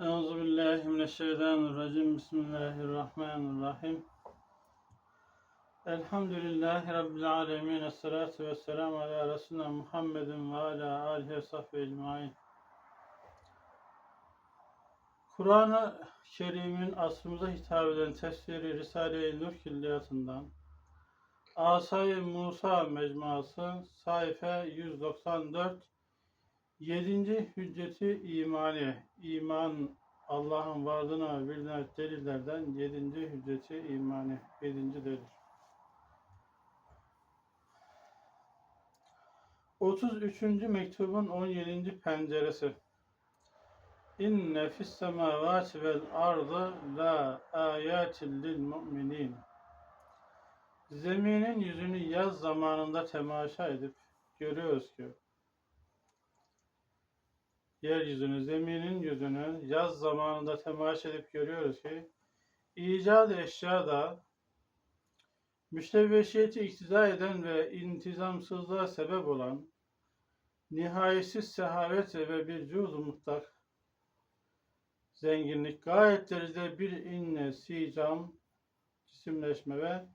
Euzu billahi mineşşeytanirracim. Bismillahirrahmanirrahim. Elhamdülillahi rabbil alamin. Essalatu vesselamu ala resulina Muhammedin ve ala alihi ve sahbihi ecmaîn. Kur'an-ı Kerim'in asrımıza hitap eden tefsiri Risale-i Nur Külliyatı'ndan Asay-ı Musa Mecmuası sayfa 194 Yedinci hücceti imani, iman Allah'ın varlığına birliğine delillerden yedinci hücceti imani, yedinci delil. 33. mektubun 17. penceresi. İnne fis semavati vel ardı la ayatin lil mu'minin. Zeminin yüzünü yaz zamanında temaşa edip görüyoruz ki yeryüzünü, zeminin yüzünü yaz zamanında temaşa edip görüyoruz ki icat eşyada müştevveşiyeti iktiza eden ve intizamsızlığa sebep olan nihayetsiz sehavet ve bir cüz mutlak zenginlik gayet derecede bir inne sicam cisimleşme ve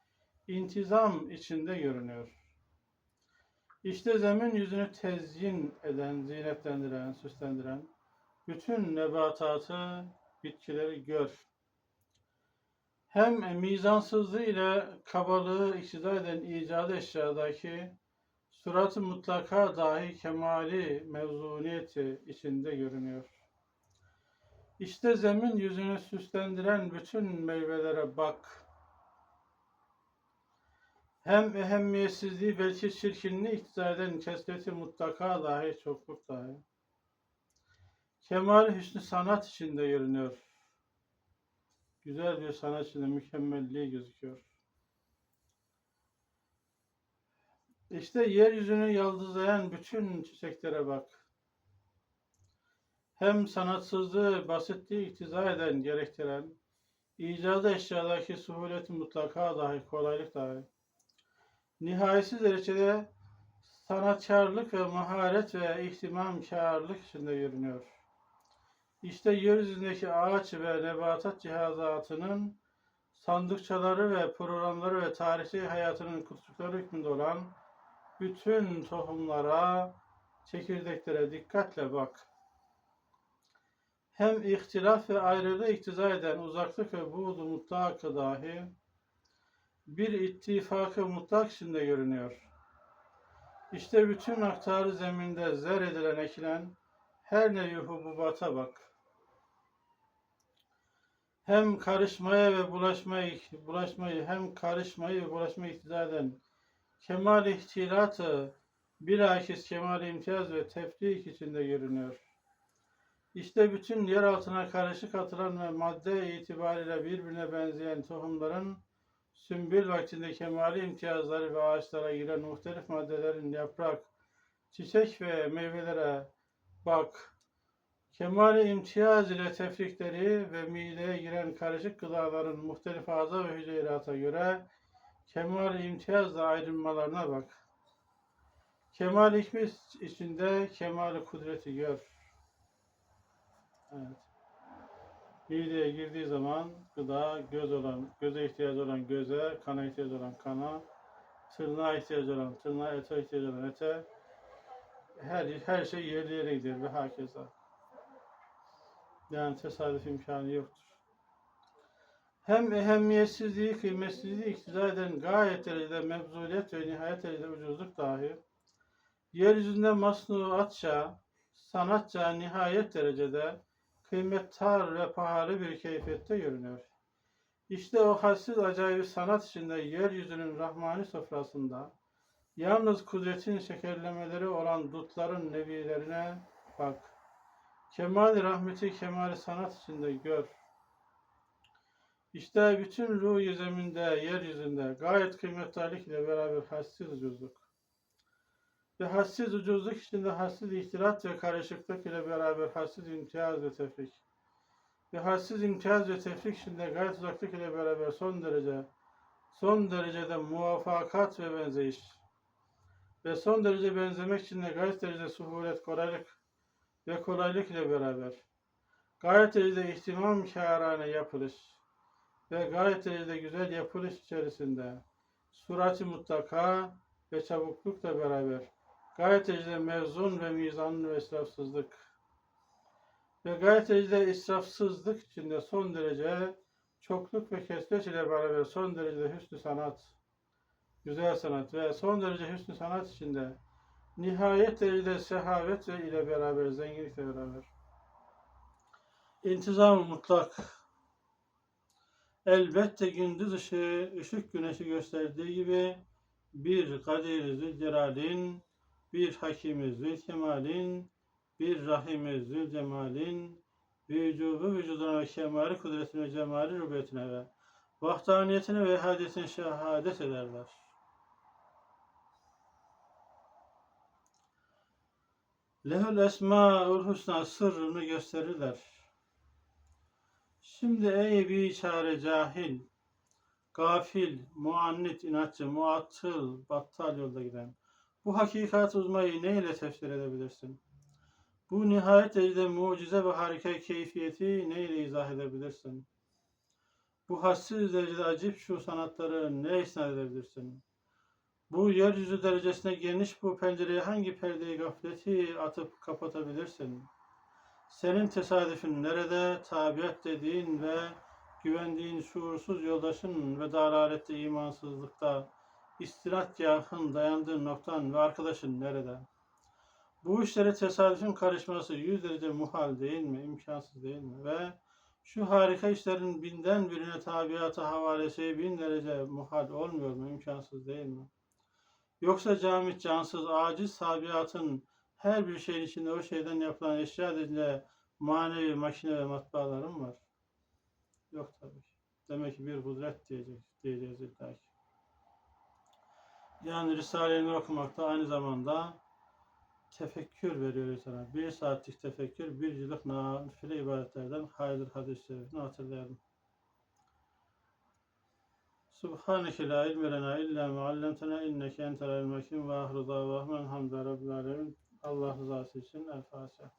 intizam içinde görünüyor. İşte zemin yüzünü tezyin eden, zinetlendiren, süslendiren bütün nebatatı, bitkileri gör. Hem mizansızlığı ile kabalığı iktidar eden icadı eşyadaki surat-ı mutlaka dahi kemali mevzuniyeti içinde görünüyor. İşte zemin yüzünü süslendiren bütün meyvelere bak.'' Hem ehemmiyetsizliği belki çirkinliği iktidar eden kesreti mutlaka dahi çokluk dahi. Kemal hüsnü sanat içinde görünüyor. Güzel bir sanat içinde mükemmelliği gözüküyor. İşte yeryüzünü yaldızlayan bütün çiçeklere bak. Hem sanatsızlığı, basitliği iktiza eden, gerektiren, icadı eşyadaki suhulet mutlaka dahi, kolaylık dahi nihayetsiz derecede sanatkarlık ve maharet ve ihtimamkarlık içinde görünüyor. İşte yeryüzündeki ağaç ve nebatat cihazatının sandıkçaları ve programları ve tarihi hayatının kutucukları hükmünde olan bütün tohumlara, çekirdeklere dikkatle bak. Hem ihtilaf ve ayrılığı iktiza eden uzaklık ve buğdu mutlakı dahi bir ittifakı mutlak içinde görünüyor. İşte bütün aktarı zeminde zer edilen ekilen her nevi hububata bak. Hem karışmaya ve bulaşmayı, bulaşmayı hem karışmayı ve bulaşmayı iktidar eden kemal ihtilatı bilakis kemal imtiyaz ve tefrik içinde görünüyor. İşte bütün yer altına karışık atılan ve madde itibariyle birbirine benzeyen tohumların sümbül vaktinde kemali imtiyazları ve ağaçlara giren muhtelif maddelerin yaprak, çiçek ve meyvelere bak. Kemali imtiyaz ile tefrikleri ve mideye giren karışık gıdaların muhtelif ağza ve hücrelata göre kemal imtiyazla ayrılmalarına bak. Kemal hikmet içinde kemal kudreti gör. Evet mideye girdiği zaman gıda göz olan, göze ihtiyacı olan göze, kana ihtiyacı olan kana, tırnağa ihtiyacı olan tırnağa, ete ihtiyacı olan ete, her, her şey yerli yere gider ve hakeza. Yani tesadüf imkanı yoktur. Hem ehemmiyetsizliği, kıymetsizliği iktidar eden gayet derecede mevzuliyet ve nihayet derecede ucuzluk dahi, yeryüzünde masnuatça, sanatça nihayet derecede kıymettar ve pahalı bir keyfiyette görünüyor. İşte o hadsiz acayip sanat içinde yeryüzünün rahmani sofrasında yalnız kudretin şekerlemeleri olan dutların nevilerine bak. Kemal rahmeti, kemal sanat içinde gör. İşte bütün ruh zeminde, yeryüzünde gayet kıymettarlık ile beraber hassiz ucuzluk ve hassiz ucuzluk içinde hassiz ihtilat ve karışıklık ile beraber hassiz imtiyaz ve tefrik ve hassiz imtiyaz ve tefrik içinde gayet uzaklık ile beraber son derece son derecede muvafakat ve benzeyiş. Ve son derece benzemek için de gayet derece suhulet, kolaylık ve kolaylık ile beraber. Gayet derecede ihtimam kârane yapılış ve gayet derecede güzel yapılış içerisinde surati mutlaka ve çabuklukla beraber gayet derecede mevzun ve mizanlı ve israfsızlık. Ve gayet derecede israfsızlık içinde son derece çokluk ve kesret ile beraber son derecede hüsnü sanat, güzel sanat ve son derece hüsnü sanat içinde nihayet derecede sehavet ve ile beraber, zenginlikle beraber. İntizam mutlak. Elbette gündüz ışığı, ışık güneşi gösterdiği gibi bir Kadir Zülcelal'in, bir Hakimi Zülkemal'in, bir Rahimi Zülcemal'in vücubu vücuduna ve kemali kudretine, cemali rübiyetine ve vahdaniyetine ve hadisine şehadet ederler. Lehül esmaül husna sırrını gösterirler. Şimdi ey biçare cahil, gafil, muannit, inatçı, muattıl, battal yolda giden, bu hakikat uzmayı neyle tefsir edebilirsin? Bu nihayet derecede mucize ve harika keyfiyeti neyle izah edebilirsin? Bu hassiz derecede acip şu sanatları ne isnat edebilirsin? Bu yeryüzü derecesine geniş bu pencereye hangi perdeyi gafleti atıp kapatabilirsin? Senin tesadüfün nerede? Tabiat dediğin ve güvendiğin şuursuz yoldaşın ve dalalette imansızlıkta istirahatgahın dayandığın noktan ve arkadaşın nerede? Bu işlere tesadüfün karışması yüz derece muhal değil mi? İmkansız değil mi? Ve şu harika işlerin binden birine tabiata havalesi bin derece muhal olmuyor mu? İmkansız değil mi? Yoksa camit, cansız, aciz tabiatın her bir şeyin içinde o şeyden yapılan eşya dediğinde manevi makine ve matbaalarım var. Yok tabii. Demek ki bir kudret diyecek, diyeceğiz illa ki. Yani Risale-i Nur aynı zamanda tefekkür veriyor insana. Bir saatlik tefekkür, bir yıllık nafile ibadetlerden hayırdır hadis-i şerifini hatırlayalım. Subhaneke la ilme lena illa ma allamtena inneke entel alimul hakim ve ahru davahum elhamdülillahi rabbil alemin. Allah rızası için El Fatiha.